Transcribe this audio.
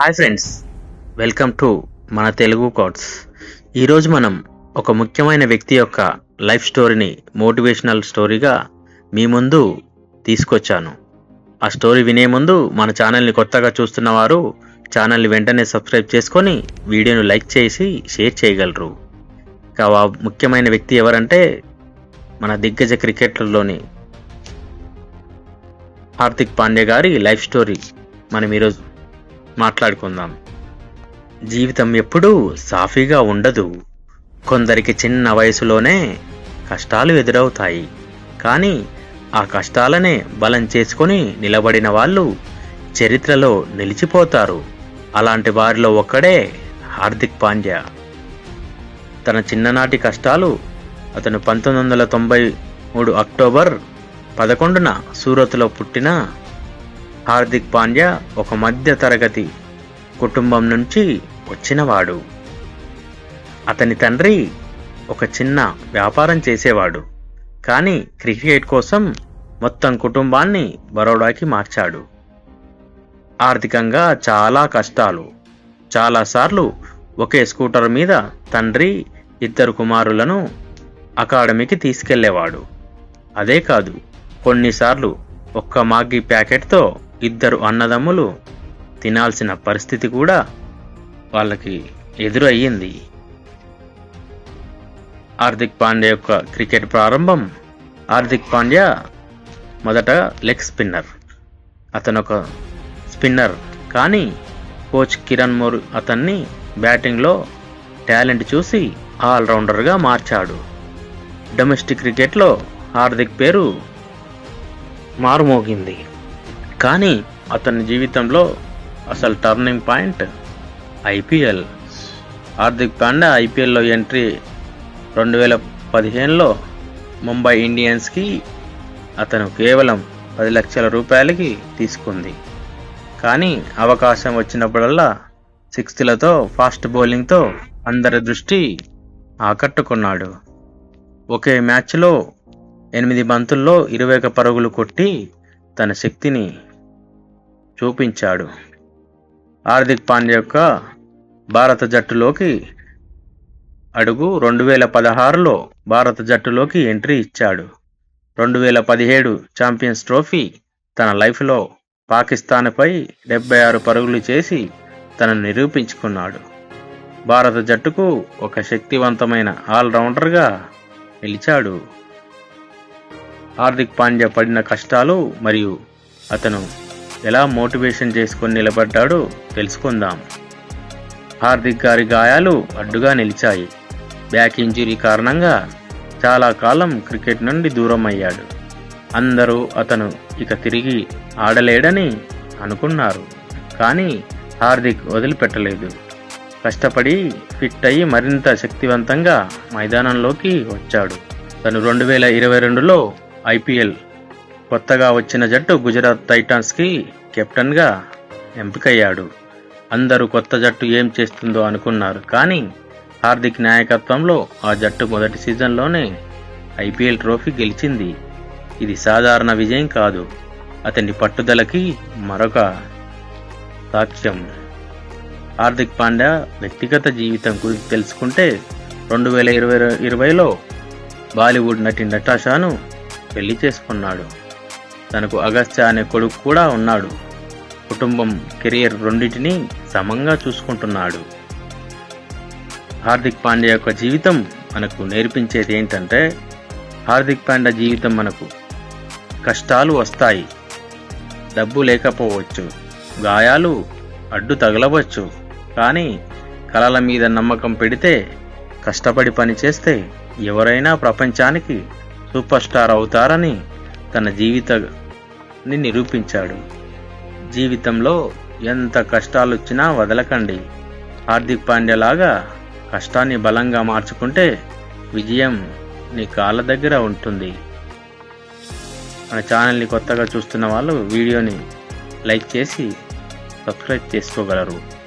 Hi friends welcome to మన Telugu quotes ఈరోజు మనం ఒక ముఖ్యమైన వ్యక్తి యొక్క లైఫ్ స్టోరీని మోటివేషనల్ స్టోరీగా మీ ముందు తీసుకొచ్చాను. ఆ స్టోరీ వినే ముందు మన ఛానల్ని కొత్తగా చూస్తున్న వారు ఛానల్ని వెంటనే సబ్స్క్రైబ్ చేసుకొని వీడియోను లైక్ చేసి షేర్ చేయగలరు. ఆ ముఖ్యమైన వ్యక్తి ఎవరంటే మన దిగ్గజ క్రికెటర్లోని హార్దిక్ పాండే గారి లైఫ్ స్టోరీ మనం ఈరోజు మాట్లాడుకుందాం. జీవితం ఎప్పుడూ సాఫీగా ఉండదు. కొందరికి చిన్న వయసులోనే కష్టాలు ఎదురవుతాయి. కానీ ఆ కష్టాలనే బలం చేసుకొని నిలబడిన వాళ్ళు చరిత్రలో నిలిచిపోతారు. అలాంటి వారిలో ఒక్కడే హార్దిక్ పాండ్యా. తన చిన్ననాటి కష్టాలు అతను పంతొమ్మిది వందల తొంభై మూడు అక్టోబర్ పదకొండున సూరత్లో పుట్టిన హార్దిక్ పాండ్యా ఒక మధ్య తరగతి కుటుంబం నుంచి వచ్చినవాడు. అతని తండ్రి ఒక చిన్న వ్యాపారం చేసేవాడు. కానీ క్రికెట్ కోసం మొత్తం కుటుంబాన్ని బరోడాకి మార్చాడు. ఆర్థికంగా చాలా కష్టాలు. చాలాసార్లు ఒకే స్కూటర్ మీద తండ్రి ఇద్దరు కుమారులను అకాడమీకి తీసుకెళ్ళేవాడు. అదే కాదు కొన్నిసార్లు ఒక్క మాగ్గి ప్యాకెట్తో ఇద్దరు అన్నదమ్ములు తినాల్సిన పరిస్థితి కూడా వాళ్ళకి ఎదురయ్యింది. హార్దిక్ పాండ్యా యొక్క క్రికెట్ ప్రారంభం. హార్దిక్ పాండ్యా మొదట లెగ్ స్పిన్నర్. అతను ఒక స్పిన్నర్ కానీ కోచ్ కిరణ్ మోర్ అతన్ని బ్యాటింగ్లో టాలెంట్ చూసి ఆల్రౌండర్గా మార్చాడు. డొమెస్టిక్ క్రికెట్లో హార్దిక్ పేరు మారుమోగింది. కానీ అతని జీవితంలో అసలు turning point IPL. Hardik Pandya ఐపీఎల్లో ఎంట్రీ రెండు వేల పదిహేనులో ముంబై ఇండియన్స్కి అతను కేవలం పది లక్షల రూపాయలకి తీసుకుంది. కానీ అవకాశం వచ్చినప్పుడల్లా సిక్స్త్లతో ఫాస్ట్ బౌలింగ్తో అందరి దృష్టి ఆకట్టుకున్నాడు. ఒకే మ్యాచ్లో ఎనిమిది బంతుల్లో ఇరవై ఒక పరుగులు కొట్టి తన శక్తిని చూపించాడు. హార్దిక్ పాండ్యా యొక్క భారత జట్టులోకి అడుగు రెండు వేల పదహారులో భారత జట్టులోకి ఎంట్రీ ఇచ్చాడు. రెండు వేల పదిహేడు ఛాంపియన్స్ ట్రోఫీ తన లైఫ్లో పాకిస్తాన్పై డెబ్బై ఆరు పరుగులు చేసి తనను నిరూపించుకున్నాడు. భారత జట్టుకు ఒక శక్తివంతమైన ఆల్రౌండర్గా నిలిచాడు. హార్దిక్ పాండ్యా పడిన కష్టాలు మరియు అతను ఎలా మోటివేషన్ చేసుకొని నిలబడ్డాడో తెలుసుకుందాం. హార్దిక్ గారి గాయాలు అడ్డుగా నిలిచాయి. బ్యాక్ ఇంజరీ కారణంగా చాలా కాలం క్రికెట్ నుండి దూరం అయ్యాడు. అందరూ అతను ఇక తిరిగి ఆడలేడని అనుకున్నారు. కానీ హార్దిక్ వదిలిపెట్టలేదు. కష్టపడి ఫిట్ అయ్యి మరింత శక్తివంతంగా మైదానంలోకి వచ్చాడు. తను రెండు వేల ఇరవై రెండులో ఐపీఎల్ కొత్తగా వచ్చిన జట్టు గుజరాత్ టైటాన్స్కి కెప్టెన్గా ఎంపికయ్యాడు. అందరూ కొత్త జట్టు ఏం చేస్తుందో అనుకున్నారు. కానీ హార్దిక్ నాయకత్వంలో ఆ జట్టు మొదటి సీజన్లోనే ఐపీఎల్ ట్రోఫీ గెలిచింది. ఇది సాధారణ విజయం కాదు. అతని పట్టుదలకి మరొక సాక్ష్యం. హార్దిక్ పాండ్యా వ్యక్తిగత జీవితం గురించి తెలుసుకుంటే రెండు వేల ఇరవై ఇరవైలో బాలీవుడ్ నటి నటాషాను పెళ్ళి చేసుకున్నాడు. తనకు అగస్త్య అనే కొడుకు కూడా ఉన్నాడు. కుటుంబం కెరియర్ రెండింటినీ సమంగా చూసుకుంటున్నాడు. హార్దిక్ పాండ్యా యొక్క జీవితం మనకు నేర్పించేది ఏంటంటే హార్దిక్ పాండ్యా జీవితం మనకు కష్టాలు వస్తాయి డబ్బు లేకపోవచ్చు గాయాలు అడ్డు తగలవచ్చు కానీ కలల మీద నమ్మకం పెడితే కష్టపడి పనిచేస్తే ఎవరైనా ప్రపంచానికి సూపర్ స్టార్ అవుతారని తన జీవిత ని నిరూపించాడు. జీవితంలో ఎంత కష్టాలు వచ్చినా వదలకండి. హార్దిక్ పాండ్యలాగా కష్టాన్ని బలంగా మార్చుకుంటే విజయం నీ కాళ్ళ దగ్గర ఉంటుంది. మన ఛానల్ని కొత్తగా చూస్తున్న వాళ్ళు వీడియోని లైక్ చేసి సబ్స్క్రైబ్ చేసుకోగలరు.